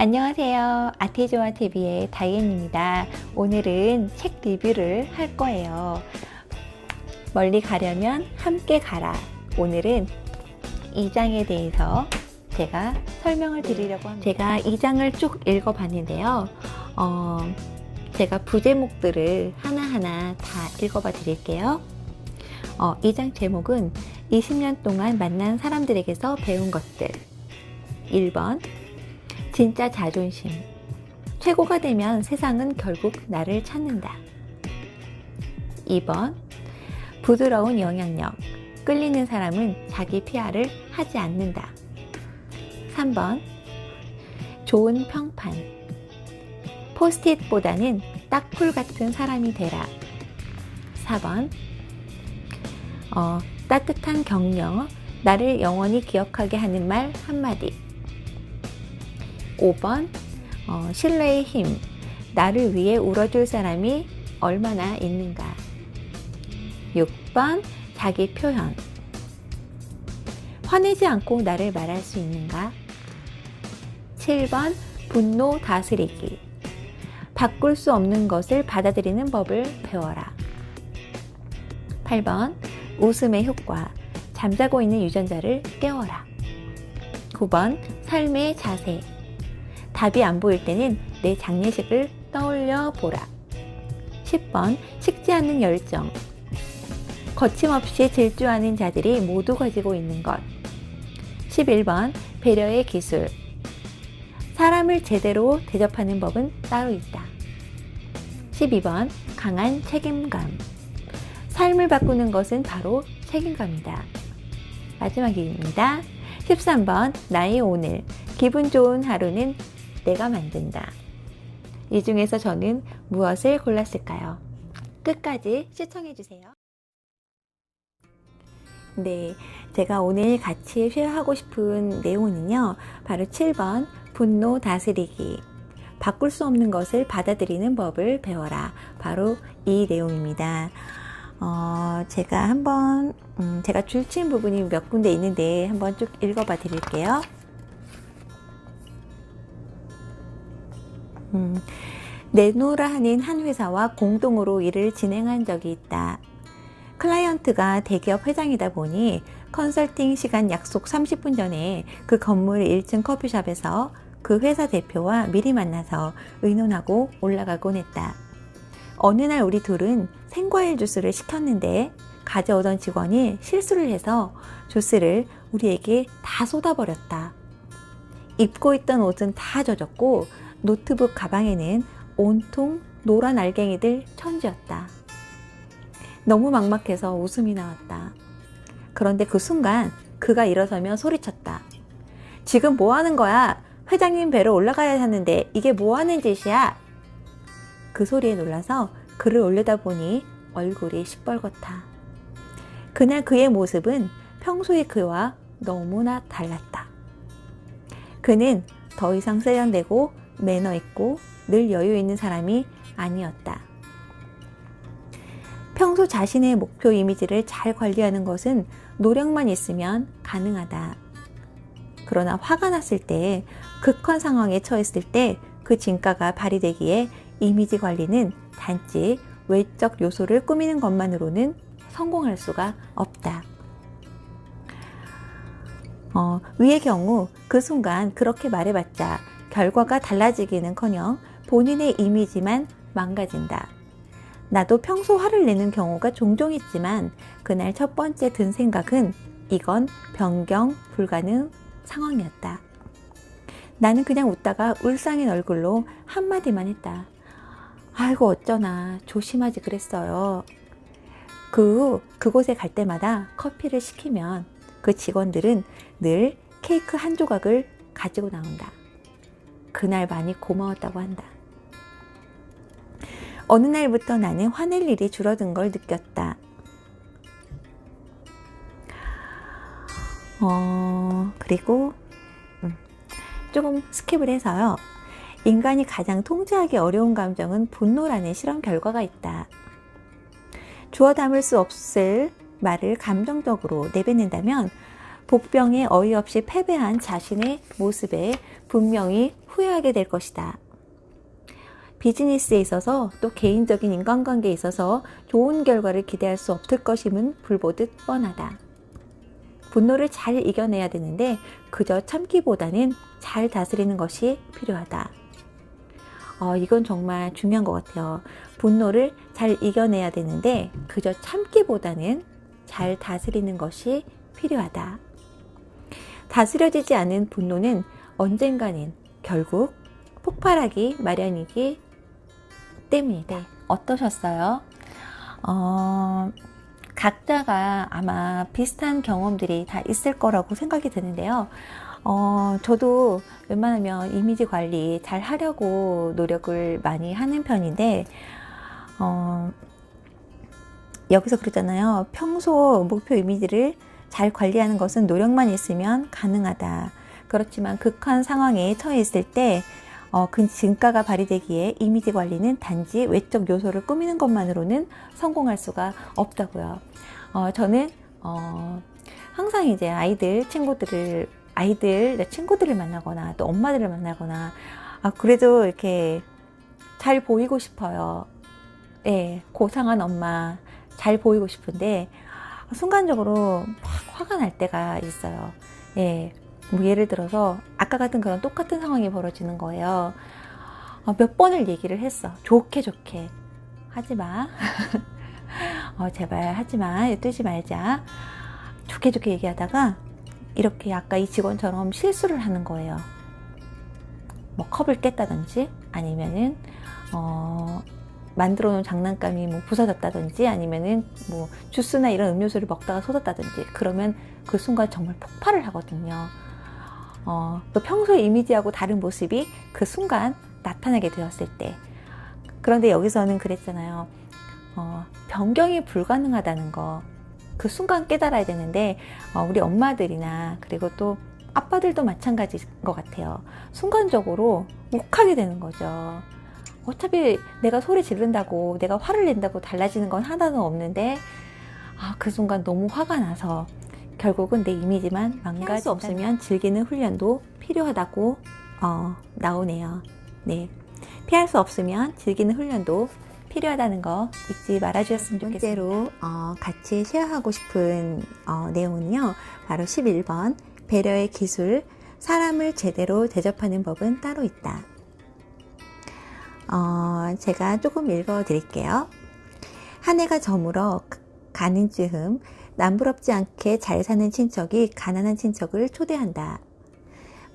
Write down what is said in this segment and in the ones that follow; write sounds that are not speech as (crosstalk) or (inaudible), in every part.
안녕하세요. 아테조아 TV의 다이앤입니다. 오늘은 책 리뷰를 할 거예요. 멀리 가려면 함께 가라. 오늘은 이 장에 대해서 제가 설명을 드리려고 합니다. 제가 이 장을 쭉 읽어봤는데요. 어, 제가 부제목들을 하나하나 다 읽어봐 드릴게요. 어, 이 장 제목은 20년 동안 만난 사람들에게서 배운 것들. 1번. 진짜 자존심. 최고가 되면 세상은 결국 나를 찾는다. 2번. 부드러운 영향력. 끌리는 사람은 자기 PR을 하지 않는다. 3번. 좋은 평판. 포스트잇보다는 딱풀 같은 사람이 되라. 4번. 어, 따뜻한 격려. 나를 영원히 기억하게 하는 말 한마디. 5번 어, 신뢰의 힘 나를 위해 울어줄 사람이 얼마나 있는가. 6번 자기 표현. 화내지 않고 나를 말할 수 있는가? 7번 분노 다스리기. 바꿀 수 없는 것을 받아들이는 법을 배워라. 8번 웃음의 효과. 잠자고 있는 유전자를 깨워라. 9번 삶의 자세 답이 안 보일 때는 내 장례식을 떠올려 보라. 10번 식지 않는 열정. 거침없이 질주하는 자들이 모두 가지고 있는 것. 11번 배려의 기술. 사람을 제대로 대접하는 법은 따로 있다. 12번 강한 책임감. 삶을 바꾸는 것은 바로 책임감이다. 마지막입니다. 13번 나의 오늘. 기분 좋은 하루는 내가 만든다. 이 중에서 저는 무엇을 골랐을까요? 끝까지 시청해주세요. 네, 제가 오늘 같이 쉐어하고 싶은 내용은요, 바로 7번 분노 다스리기. 바꿀 수 없는 것을 받아들이는 법을 배워라. 바로 이 내용입니다. 어, 제가 한번, 음, 제가 줄친 부분이 몇 군데 있는데 한번 쭉 읽어봐 드릴게요. 음, 네노라 하는 한 회사와 공동으로 일을 진행한 적이 있다. 클라이언트가 대기업 회장이다 보니 컨설팅 시간 약속 30분 전에 그 건물 1층 커피숍에서 그 회사 대표와 미리 만나서 의논하고 올라가곤 했다. 어느 날 우리 둘은 생과일 주스를 시켰는데 가져오던 직원이 실수를 해서 주스를 우리에게 다 쏟아버렸다. 입고 있던 옷은 다 젖었고 노트북 가방에는 온통 노란 알갱이들 천지였다. 너무 막막해서 웃음이 나왔다. 그런데 그 순간 그가 일어서며 소리쳤다. 지금 뭐 하는 거야? 회장님 배로 올라가야 하는데 이게 뭐 하는 짓이야? 그 소리에 놀라서 그를 올려다보니 얼굴이 시뻘겋다. 그날 그의 모습은 평소의 그와 너무나 달랐다. 그는 더 이상 세련되고 매너 있고 늘 여유 있는 사람이 아니었다. 평소 자신의 목표 이미지를 잘 관리하는 것은 노력만 있으면 가능하다. 그러나 화가 났을 때, 극한 상황에 처했을 때 그 진가가 발휘되기에 이미지 관리는 단지 외적 요소를 꾸미는 것만으로는 성공할 수가 없다. 어, 위의 경우 그 순간 그렇게 말해봤자 결과가 달라지기는 커녕 본인의 이미지만 망가진다. 나도 평소 화를 내는 경우가 종종 있지만 그날 첫 번째 든 생각은 이건 변경 불가능 상황이었다. 나는 그냥 웃다가 울상인 얼굴로 한마디만 했다. 아이고 어쩌나 조심하지 그랬어요. 그 후 그곳에 갈 때마다 커피를 시키면 그 직원들은 늘 케이크 한 조각을 가지고 나온다. 그날 많이 고마웠다고 한다. 어느 날부터 나는 화낼 일이 줄어든 걸 느꼈다. 어, 그리고, 음, 조금 스킵을 해서요. 인간이 가장 통제하기 어려운 감정은 분노라는 실험 결과가 있다. 주어 담을 수 없을 말을 감정적으로 내뱉는다면 복병에 어이없이 패배한 자신의 모습에 분명히 후회하게 될 것이다. 비즈니스에 있어서 또 개인적인 인간관계에 있어서 좋은 결과를 기대할 수 없을 것임은 불보듯 뻔하다. 분노를 잘 이겨내야 되는데 그저 참기보다는 잘 다스리는 것이 필요하다. 어, 이건 정말 중요한 것 같아요. 분노를 잘 이겨내야 되는데 그저 참기보다는 잘 다스리는 것이 필요하다. 다스려지지 않은 분노는 언젠가는 결국 폭발하기 마련이기 때문이다. 어떠셨어요? 어, 각자가 아마 비슷한 경험들이 다 있을 거라고 생각이 드는데요. 어, 저도 웬만하면 이미지 관리 잘 하려고 노력을 많이 하는 편인데, 어, 여기서 그러잖아요. 평소 목표 이미지를 잘 관리하는 것은 노력만 있으면 가능하다. 그렇지만 극한 상황에 처해 있을 때, 어, 그 진가가 발휘되기에 이미지 관리는 단지 외적 요소를 꾸미는 것만으로는 성공할 수가 없다고요. 어, 저는, 어, 항상 이제 아이들, 친구들을, 아이들, 내 친구들을 만나거나 또 엄마들을 만나거나, 아, 그래도 이렇게 잘 보이고 싶어요. 예, 고상한 엄마, 잘 보이고 싶은데, 순간적으로 막 화가 날 때가 있어요. 예. 뭐 예를 들어서 아까 같은 그런 똑같은 상황이 벌어지는 거예요. 어, 몇 번을 얘기를 했어. 좋게 좋게 하지 마. (laughs) 어, 제발 하지 마. 뜨지 말자. 좋게 좋게 얘기하다가 이렇게 아까 이 직원처럼 실수를 하는 거예요. 뭐 컵을 깼다든지 아니면은 어, 만들어 놓은 장난감이 뭐 부서졌다든지 아니면은 뭐 주스나 이런 음료수를 먹다가 쏟았다든지 그러면 그 순간 정말 폭발을 하거든요. 어, 또 평소의 이미지하고 다른 모습이 그 순간 나타나게 되었을 때. 그런데 여기서는 그랬잖아요. 어, 변경이 불가능하다는 거. 그 순간 깨달아야 되는데, 어, 우리 엄마들이나, 그리고 또 아빠들도 마찬가지인 것 같아요. 순간적으로 욱하게 되는 거죠. 어차피 내가 소리 지른다고, 내가 화를 낸다고 달라지는 건 하나도 없는데, 아, 그 순간 너무 화가 나서 결국은 내 이미지만 망가질 수 없으면 즐기는 훈련도 필요하다고 어, 나오네요. 네. 피할 수 없으면 즐기는 훈련도 필요하다는 거 잊지 말아주셨으면 좋겠습니다. 번째로 어, 같이 쉐어하고 싶은 어, 내용은요. 바로 11번 배려의 기술 사람을 제대로 대접하는 법은 따로 있다. 어, 제가 조금 읽어 드릴게요. 한 해가 저물어 가는 즈음 남부럽지 않게 잘 사는 친척이 가난한 친척을 초대한다.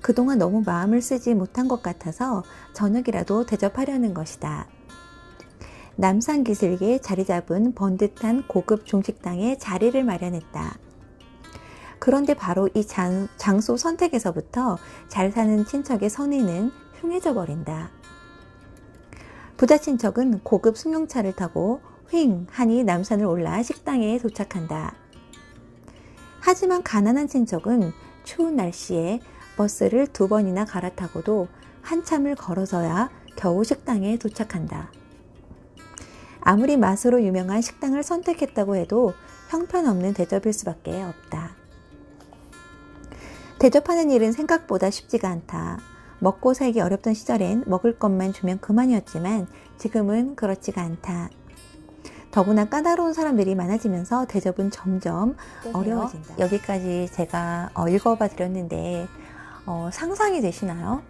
그동안 너무 마음을 쓰지 못한 것 같아서 저녁이라도 대접하려는 것이다. 남산 기슭에 자리 잡은 번듯한 고급 중식당에 자리를 마련했다. 그런데 바로 이 장, 장소 선택에서부터 잘 사는 친척의 선의는 흉해져 버린다. 부자 친척은 고급 승용차를 타고 휑 하니 남산을 올라 식당에 도착한다. 하지만 가난한 친척은 추운 날씨에 버스를 두 번이나 갈아타고도 한참을 걸어서야 겨우 식당에 도착한다. 아무리 맛으로 유명한 식당을 선택했다고 해도 형편없는 대접일 수밖에 없다. 대접하는 일은 생각보다 쉽지가 않다. 먹고 살기 어렵던 시절엔 먹을 것만 주면 그만이었지만 지금은 그렇지가 않다. 더구나 까다로운 사람들이 많아지면서 대접은 점점 어려워진다. 여기까지 제가 어, 읽어봐 드렸는데 어, 상상이 되시나요?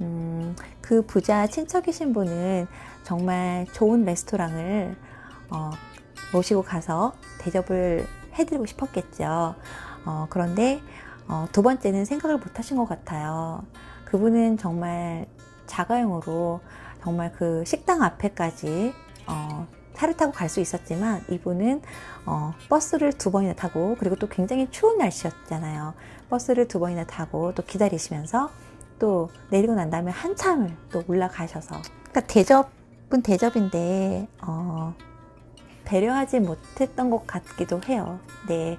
음, 그 부자 친척이신 분은 정말 좋은 레스토랑을 어, 모시고 가서 대접을 해드리고 싶었겠죠. 어, 그런데 어, 두 번째는 생각을 못 하신 것 같아요. 그분은 정말 자가용으로 정말 그 식당 앞에까지 어, 차를 타고 갈 수 있었지만 이분은 어, 버스를 두 번이나 타고 그리고 또 굉장히 추운 날씨였잖아요. 버스를 두 번이나 타고 또 기다리시면서 또 내리고 난 다음에 한참을 또 올라가셔서 그러니까 대접은 대접인데 어, 배려하지 못했던 것 같기도 해요. 네.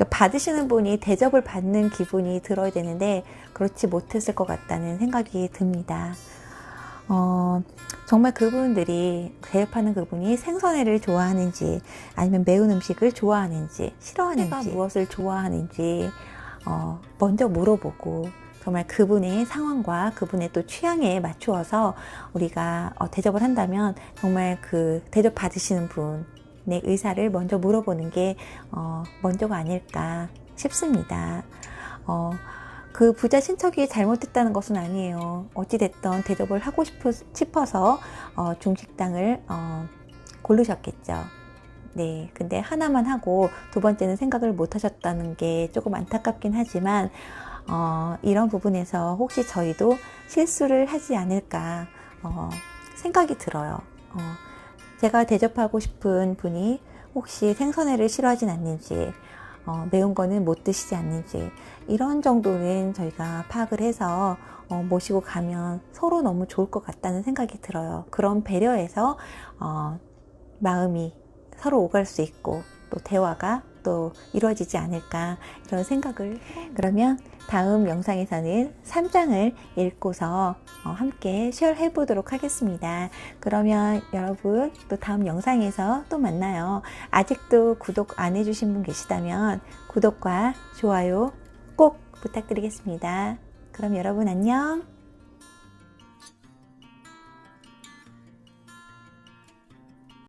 그러니까 받으시는 분이 대접을 받는 기분이 들어야 되는데 그렇지 못했을 것 같다는 생각이 듭니다. 어, 정말 그분들이 대입하는 그분이 생선회를 좋아하는지 아니면 매운 음식을 좋아하는지 싫어하는지 무엇을 좋아하는지 어, 먼저 물어보고 정말 그분의 상황과 그분의 또 취향에 맞추어서 우리가 어, 대접을 한다면 정말 그 대접 받으시는 분 의 의사를 먼저 물어보는 게 어, 먼저가 아닐까 싶습니다. 어, 그 부자 친척이 잘못했다는 것은 아니에요. 어찌됐든 대접을 하고 싶어, 싶어서 어, 중식당을 어, 고르셨겠죠. 네. 근데 하나만 하고 두 번째는 생각을 못 하셨다는 게 조금 안타깝긴 하지만, 어, 이런 부분에서 혹시 저희도 실수를 하지 않을까, 어, 생각이 들어요. 어, 제가 대접하고 싶은 분이 혹시 생선회를 싫어하진 않는지, 어, 매운 거는 못 드시지 않는지, 이런 정도는 저희가 파악을 해서 어, 모시고 가면 서로 너무 좋을 것 같다는 생각이 들어요. 그런 배려에서, 어, 마음이 서로 오갈 수 있고 또 대화가 또 이루어지지 않을까 이런 생각을 그러면 다음 영상에서는 3장을 읽고서 어, 함께 쉐어해 보도록 하겠습니다. 그러면 여러분 또 다음 영상에서 또 만나요. 아직도 구독 안 해주신 분 계시다면 구독과 좋아요 꼭 부탁드리겠습니다. 그럼 여러분 안녕.